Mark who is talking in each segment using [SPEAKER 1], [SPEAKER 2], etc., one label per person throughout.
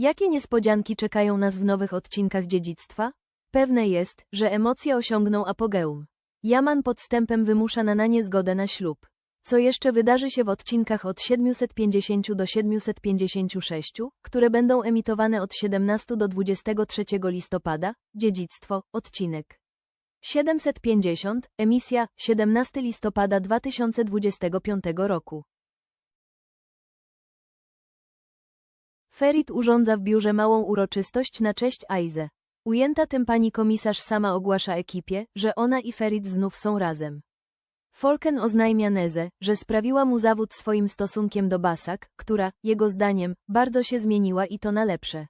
[SPEAKER 1] Jakie niespodzianki czekają nas w nowych odcinkach dziedzictwa? Pewne jest, że emocje osiągną apogeum. Jaman podstępem wymusza na Nanie zgodę na ślub. Co jeszcze wydarzy się w odcinkach od 750 do 756, które będą emitowane od 17 do 23 listopada? Dziedzictwo, odcinek. 750, emisja, 17 listopada 2025 roku. Ferit urządza w biurze małą uroczystość na cześć Aize. Ujęta tym pani komisarz sama ogłasza ekipie, że ona i Ferit znów są razem. Folken oznajmia Neze, że sprawiła mu zawód swoim stosunkiem do Basak, która, jego zdaniem, bardzo się zmieniła i to na lepsze.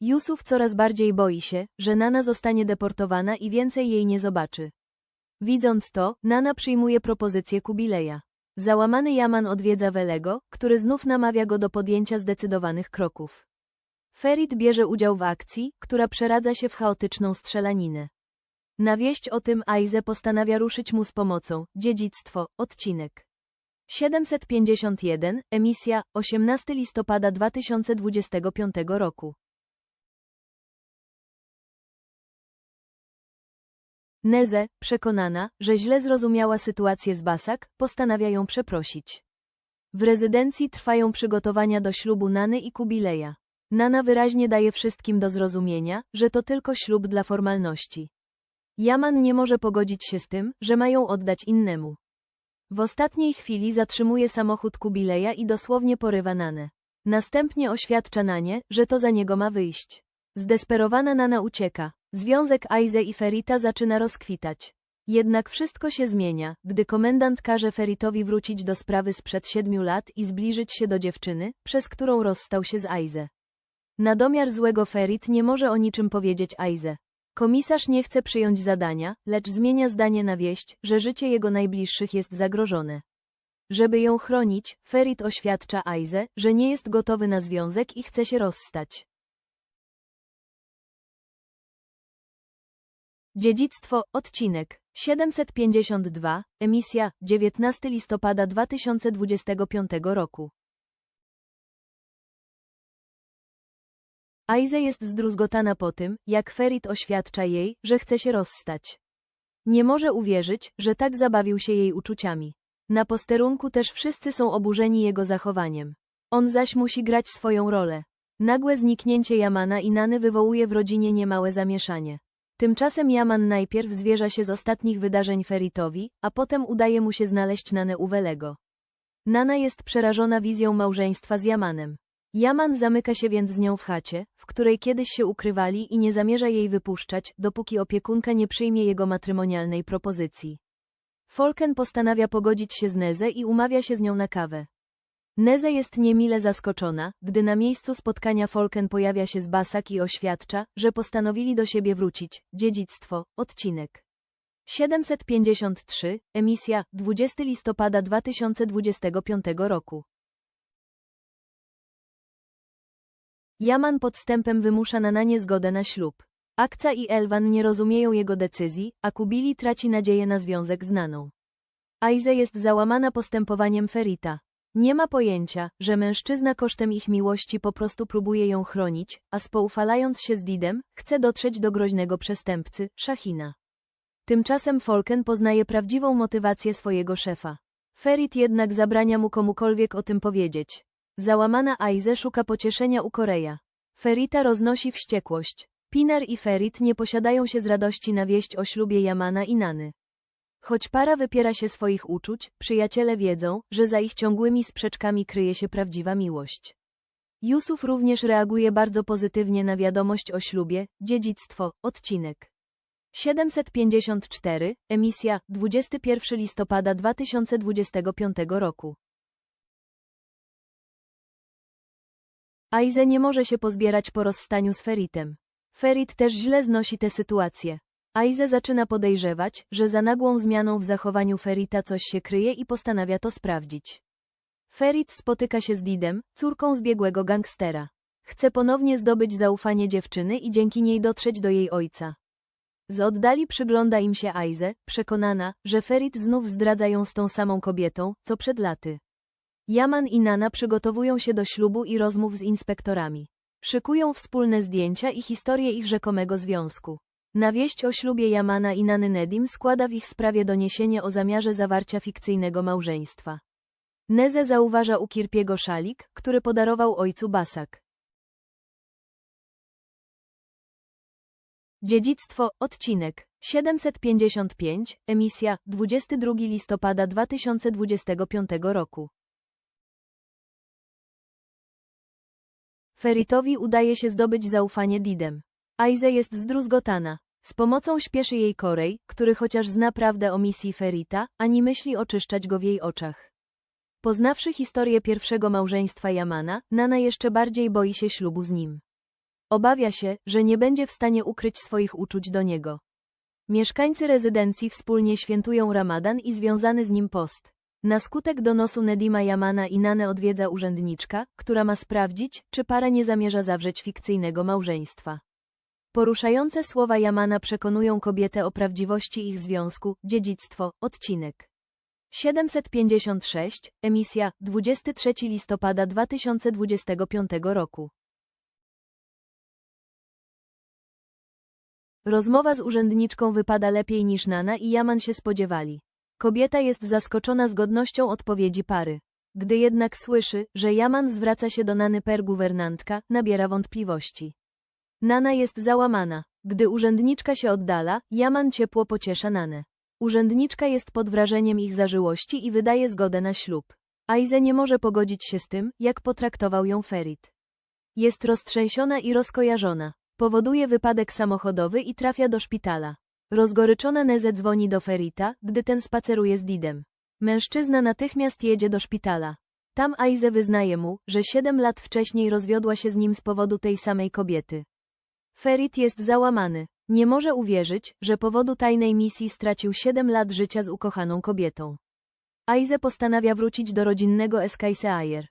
[SPEAKER 1] Yusuf coraz bardziej boi się, że Nana zostanie deportowana i więcej jej nie zobaczy. Widząc to, Nana przyjmuje propozycję Kubileja. Załamany Yaman odwiedza Welego, który znów namawia go do podjęcia zdecydowanych kroków. Ferit bierze udział w akcji, która przeradza się w chaotyczną strzelaninę. Na wieść o tym Aize postanawia ruszyć mu z pomocą. Dziedzictwo, odcinek. 751, emisja, 18 listopada 2025 roku. Neze, przekonana, że źle zrozumiała sytuację z Basak, postanawia ją przeprosić. W rezydencji trwają przygotowania do ślubu Nany i Kubileja. Nana wyraźnie daje wszystkim do zrozumienia, że to tylko ślub dla formalności. Jaman nie może pogodzić się z tym, że mają oddać innemu. W ostatniej chwili zatrzymuje samochód Kubileja i dosłownie porywa Nanę. Następnie oświadcza Nanie, że to za niego ma wyjść. Zdesperowana Nana ucieka. Związek Aize i Ferita zaczyna rozkwitać. Jednak wszystko się zmienia, gdy komendant każe Feritowi wrócić do sprawy sprzed siedmiu lat i zbliżyć się do dziewczyny, przez którą rozstał się z Aize. Na domiar złego Ferit nie może o niczym powiedzieć Aize. Komisarz nie chce przyjąć zadania, lecz zmienia zdanie na wieść, że życie jego najbliższych jest zagrożone. Żeby ją chronić, Ferit oświadcza Aize, że nie jest gotowy na związek i chce się rozstać. Dziedzictwo, odcinek 752, emisja 19 listopada 2025 roku. Aize jest zdruzgotana po tym, jak Ferit oświadcza jej, że chce się rozstać. Nie może uwierzyć, że tak zabawił się jej uczuciami. Na posterunku też wszyscy są oburzeni jego zachowaniem. On zaś musi grać swoją rolę. Nagłe zniknięcie Jamana i Nany wywołuje w rodzinie niemałe zamieszanie. Tymczasem Jaman najpierw zwierza się z ostatnich wydarzeń Feritowi, a potem udaje mu się znaleźć Nanę Uwelego. Nana jest przerażona wizją małżeństwa z Jamanem. Jaman zamyka się więc z nią w chacie, w której kiedyś się ukrywali i nie zamierza jej wypuszczać, dopóki opiekunka nie przyjmie jego matrymonialnej propozycji. Folken postanawia pogodzić się z Neze i umawia się z nią na kawę. Neze jest niemile zaskoczona, gdy na miejscu spotkania Folken pojawia się z Basak i oświadcza, że postanowili do siebie wrócić. Dziedzictwo, odcinek. 753, emisja, 20 listopada 2025 roku. Jaman podstępem wymusza na Nanie zgodę na ślub. Akca i Elwan nie rozumieją jego decyzji, a Kubili traci nadzieję na związek z Naną. Aize jest załamana postępowaniem Ferita. Nie ma pojęcia, że mężczyzna kosztem ich miłości po prostu próbuje ją chronić, a spoufalając się z Didem, chce dotrzeć do groźnego przestępcy, Shahina. Tymczasem Folken poznaje prawdziwą motywację swojego szefa. Ferit jednak zabrania mu komukolwiek o tym powiedzieć. Załamana Aize szuka pocieszenia u Koreja. Ferita roznosi wściekłość. Pinar i Ferit nie posiadają się z radości na wieść o ślubie Jamana i Nany. Choć para wypiera się swoich uczuć, przyjaciele wiedzą, że za ich ciągłymi sprzeczkami kryje się prawdziwa miłość. Yusuf również reaguje bardzo pozytywnie na wiadomość o ślubie, dziedzictwo, odcinek. 754, emisja, 21 listopada 2025 roku. Aize nie może się pozbierać po rozstaniu z Feritem. Ferit też źle znosi tę sytuację. Aize zaczyna podejrzewać, że za nagłą zmianą w zachowaniu Ferita coś się kryje i postanawia to sprawdzić. Ferit spotyka się z Didem, córką zbiegłego gangstera. Chce ponownie zdobyć zaufanie dziewczyny i dzięki niej dotrzeć do jej ojca. Z oddali przygląda im się Aize, przekonana, że Ferit znów zdradza ją z tą samą kobietą, co przed laty. Jaman i Nana przygotowują się do ślubu i rozmów z inspektorami. Szykują wspólne zdjęcia i historię ich rzekomego związku. Na wieść o ślubie Jamana i Nany Nedim składa w ich sprawie doniesienie o zamiarze zawarcia fikcyjnego małżeństwa. Neze zauważa u Kirpiego szalik, który podarował ojcu Basak. Dziedzictwo, odcinek 755, emisja 22 listopada 2025 roku. Feritowi udaje się zdobyć zaufanie Didem. Aize jest zdruzgotana. Z pomocą śpieszy jej Korej, który chociaż zna prawdę o misji Ferita, ani myśli oczyszczać go w jej oczach. Poznawszy historię pierwszego małżeństwa Jamana, Nana jeszcze bardziej boi się ślubu z nim. Obawia się, że nie będzie w stanie ukryć swoich uczuć do niego. Mieszkańcy rezydencji wspólnie świętują Ramadan i związany z nim post. Na skutek donosu Nedima Jamana i Nanę odwiedza urzędniczka, która ma sprawdzić, czy para nie zamierza zawrzeć fikcyjnego małżeństwa. Poruszające słowa Jamana przekonują kobietę o prawdziwości ich związku, dziedzictwo, odcinek. 756, emisja, 23 listopada 2025 roku. Rozmowa z urzędniczką wypada lepiej niż Nana i Jaman się spodziewali. Kobieta jest zaskoczona zgodnością odpowiedzi pary. Gdy jednak słyszy, że Jaman zwraca się do Nany per guwernantka, nabiera wątpliwości. Nana jest załamana. Gdy urzędniczka się oddala, Jaman ciepło pociesza Nanę. Urzędniczka jest pod wrażeniem ich zażyłości i wydaje zgodę na ślub. Aize nie może pogodzić się z tym, jak potraktował ją Ferit. Jest roztrzęsiona i rozkojarzona. Powoduje wypadek samochodowy i trafia do szpitala. Rozgoryczona Neze dzwoni do Ferita, gdy ten spaceruje z Didem. Mężczyzna natychmiast jedzie do szpitala. Tam Aize wyznaje mu, że siedem lat wcześniej rozwiodła się z nim z powodu tej samej kobiety. Ferit jest załamany. Nie może uwierzyć, że powodu tajnej misji stracił siedem lat życia z ukochaną kobietą. Aize postanawia wrócić do rodzinnego Eskaiseajer.